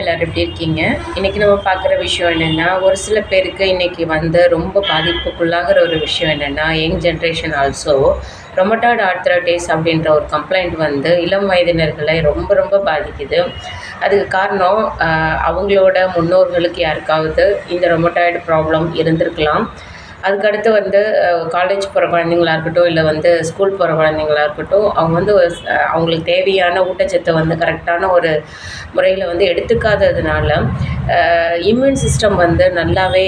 எல்லோரும் எப்படி இருக்கீங்க? இன்றைக்கி நம்ம பார்க்குற விஷயம் என்னென்னா ஒரு சில பேருக்கு இன்றைக்கி வந்து ரொம்ப பாதிப்புக்குள்ளாகிற ஒரு விஷயம் என்னென்னா young generation also rheumatoid arthritis அப்படின்ற ஒரு கம்ப்ளைண்ட் வந்து இளம் வயதினர்களை ரொம்ப ரொம்ப பாதிக்குது. அதுக்கு காரணம் அவங்களோட முன்னோர்களுக்கு யாருக்காவது இந்த ரொமட்டாய்டு ப்ராப்ளம் இருந்திருக்கலாம். அதுக்கடுத்து வந்து காலேஜ் போகிற குழந்தைங்களா இருக்கட்டும் இல்லை வந்து ஸ்கூல் போகிற குழந்தைங்களா இருக்கட்டும் அவங்க வந்து அவங்களுக்கு தேவையான ஊட்டச்சத்தை வந்து கரெக்டான ஒரு முறையில் வந்து எடுத்துக்காததுனால இம்யூன் சிஸ்டம் வந்து நல்லாவே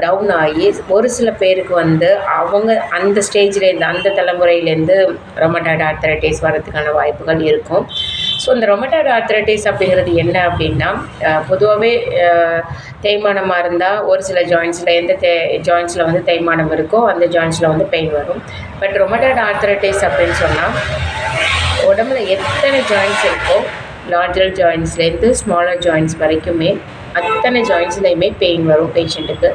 டவுன் ஆகி ஒரு சில பேருக்கு வந்து அவங்க அந்த ஸ்டேஜ்லேருந்து அந்த தலைமுறையிலேருந்து ரொமட்டாய்டு ஆர்த்தரைட்டிஸ் வரதுக்கான வாய்ப்புகள் இருக்கும். ஸோ இந்த ரொமட்டாய்டு ஆர்த்ரட்டிஸ் அப்படிங்கிறது என்ன அப்படின்னா பொதுவாகவே தேய்மானமாக இருந்தால் ஒரு சில ஜாயின்ஸில் எந்த தே ஜாயின்ஸில் வந்து தேய்மானம் இருக்கோ அந்த ஜாயின்ஸில் வந்து பெயின் வரும். பட் ரொமட்டாய்டு ஆர்த்ரட்டிஸ் அப்படின்னு சொன்னால் உடம்புல எத்தனை ஜாயின்ஸ் இருக்கோ லார்ஜர் ஜாயின்ஸ்லேருந்து ஸ்மாலர் ஜாயின்ஸ் வரைக்குமே அத்தனை ஜாயின்ஸ்லேயுமே பெயின் வரும் பேஷண்ட்டுக்கு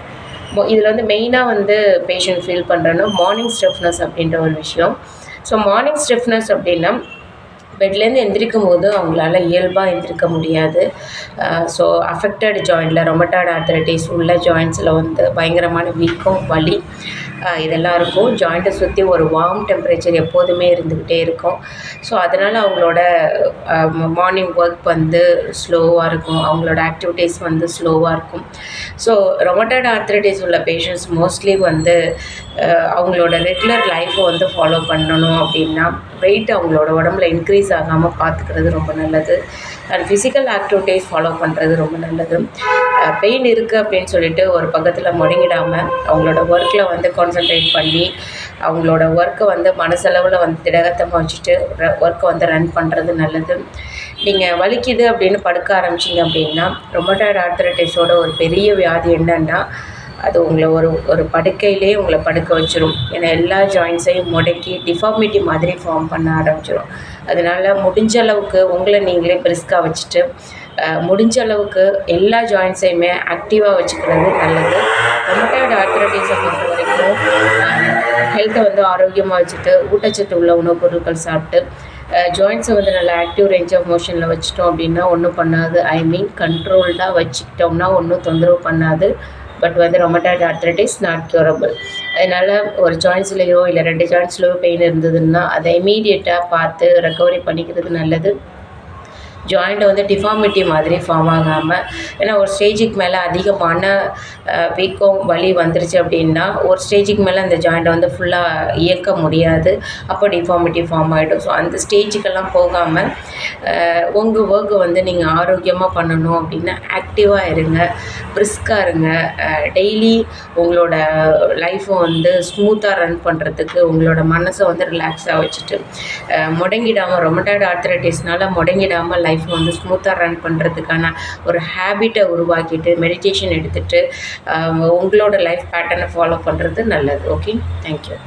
இதில் வந்து மெயினாக வந்து பேஷண்ட் ஃபீல் பண்ணுறோன்னா மார்னிங் ஸ்டிஃப்னஸ் அப்படின்ற ஒரு விஷயம். ஸோ மார்னிங் ஸ்டிஃப்னஸ் அப்படின்னா பெட்லேருந்து எந்திரிக்கும் போது அவங்களால இயல்பாக எந்திரிக்க முடியாது. ஸோ அஃபெக்டட் ஜாயிண்டில் ரொமட்டாய்டு ஆர்த்தரைட்டிஸ் உள்ள ஜாயின்ஸில் வந்து பயங்கரமான வீக்கம் வலி. இதெல்லாம் இருக்கும். ஜாயிண்ட்டை சுற்றி ஒரு வார்ம் டெம்பரேச்சர் எப்போதுமே இருந்துக்கிட்டே இருக்கும். ஸோ அதனால் அவங்களோட மார்னிங் ஒர்க் வந்து ஸ்லோவாக இருக்கும். அவங்களோட ஆக்டிவிட்டீஸ் வந்து ஸ்லோவாக இருக்கும். ஸோ ரொமட்டாய்டு ஆர்த்தரைட்டிஸ் உள்ள பேஷண்ட்ஸ் மோஸ்ட்லி வந்து அவங்களோட ரெகுலர் லைஃப்பை வந்து ஃபாலோ பண்ணணும் அப்படின்னா வெயிட் அவங்களோட உடம்புல இன்க்ரீஸ் ஆகாமல் பார்த்துக்கிறது ரொம்ப நல்லது. அண்ட் ஃபிசிக்கல் ஆக்டிவிட்டீஸ் ஃபாலோ பண்ணுறது ரொம்ப நல்லது. பெயின் இருக்குது அப்படின்னு சொல்லிட்டு ஒரு பக்கத்தில் முடங்கிடாமல் அவங்களோட ஒர்க்கில் வந்து கான்சன்ட்ரேட் பண்ணி அவங்களோட ஒர்க்கை வந்து மனசளவில் வந்து திடகத்தமாக வச்சுட்டு ஒர்க்கை வந்து ரன் பண்ணுறது நல்லது. நீங்கள் வலிக்குது அப்படின்னு படுக்க ஆரம்பிச்சிங்க அப்படின்னா ரொமட்டாய்டு ஆர்த்தரைட்டிஸோட ஒரு பெரிய வியாதி என்னன்னா அது உங்களை ஒரு ஒரு படுக்கையிலே உங்களை படுக்க வச்சிரும். ஏன்னா எல்லா ஜாயின்ஸையும் முடக்கி டிஃபார்மிட்டி மாதிரி ஃபார்ம் பண்ண ஆரம்பிச்சிடும் அதனால முடிஞ்ச அளவுக்கு உங்களை நீங்களே பிரிஸ்காக வச்சுட்டு முடிஞ்ச அளவுக்கு எல்லா ஜாயின்ஸையுமே ஆக்டிவாக வச்சுக்கிறது நல்லது. பொறுத்த ஹெல்த்தை வந்து ஆரோக்கியமாக வச்சுட்டு ஊட்டச்சத்து உள்ள உணவுப் பொருட்கள் சாப்பிட்டு ஜாயின்ஸை வந்து நல்லா ஆக்டிவ் ரேஞ்ச் ஆஃப் மோஷனில் வச்சுட்டோம் அப்படின்னா ஒன்றும் பண்ணாது. ஐ மீன் கண்ட்ரோல்டாக வச்சுக்கிட்டோம்னா ஒன்றும் தொந்தரவு பண்ணாது. பட் வந்து ரொமட்டாய்டு ஆர்த்ரட்டிஸ் நாட் க்யூரபிள் அதனால் ஒரு ஜாயின்ஸ்லேயோ இல்லை ரெண்டு ஜாயின்ஸ்லேயோ பெயின் இருந்ததுன்னா அதை இமீடியட்டாக பார்த்து ரெக்கவரி பண்ணிக்கிறது நல்லது. ஜாயிண்ட் வந்து டிஃபார்மிட்டி மாதிரி ஃபார்ம் ஆகாமல் ஏன்னா ஒரு ஸ்டேஜுக்கு மேலே அதிகமான வீக்கம் வலி வந்துருச்சு அப்படின்னா ஒரு ஸ்டேஜுக்கு மேலே அந்த ஜாயிண்ட்டை வந்து ஃபுல்லாக இயக்க முடியாது. அப்போ டிஃபார்மிட்டி ஃபார்ம் ஆகிடும் ஸோ அந்த ஸ்டேஜுக்கெல்லாம் போகாமல் உங்கள் ஒர்க்கை வந்து நீங்கள் ஆரோக்கியமாக பண்ணணும் அப்படின்னா ஆக்டிவாக இருங்க. பிரிஸ்காக இருங்க. டெய்லி உங்களோட லைஃப்பை வந்து ஸ்மூத்தாக ரன் பண்ணுறதுக்கு உங்களோட மனசை வந்து ரிலாக்ஸாக வச்சுட்டு முடங்கிடாமல் ரொமட்டாய்டு ஆர்த்தரைட்டிஸ்னால முடங்கிடாமல் லைஃப் வந்து ஸ்மூத்தாக ரன் பண்ணுறதுக்கான ஒரு ஹேபிட்டை உருவாக்கிட்டு மெடிடேஷன் எடுத்துகிட்டு உங்களோட லைஃப் பேட்டர்னை ஃபாலோ பண்ணுறது நல்லது. Okay thank you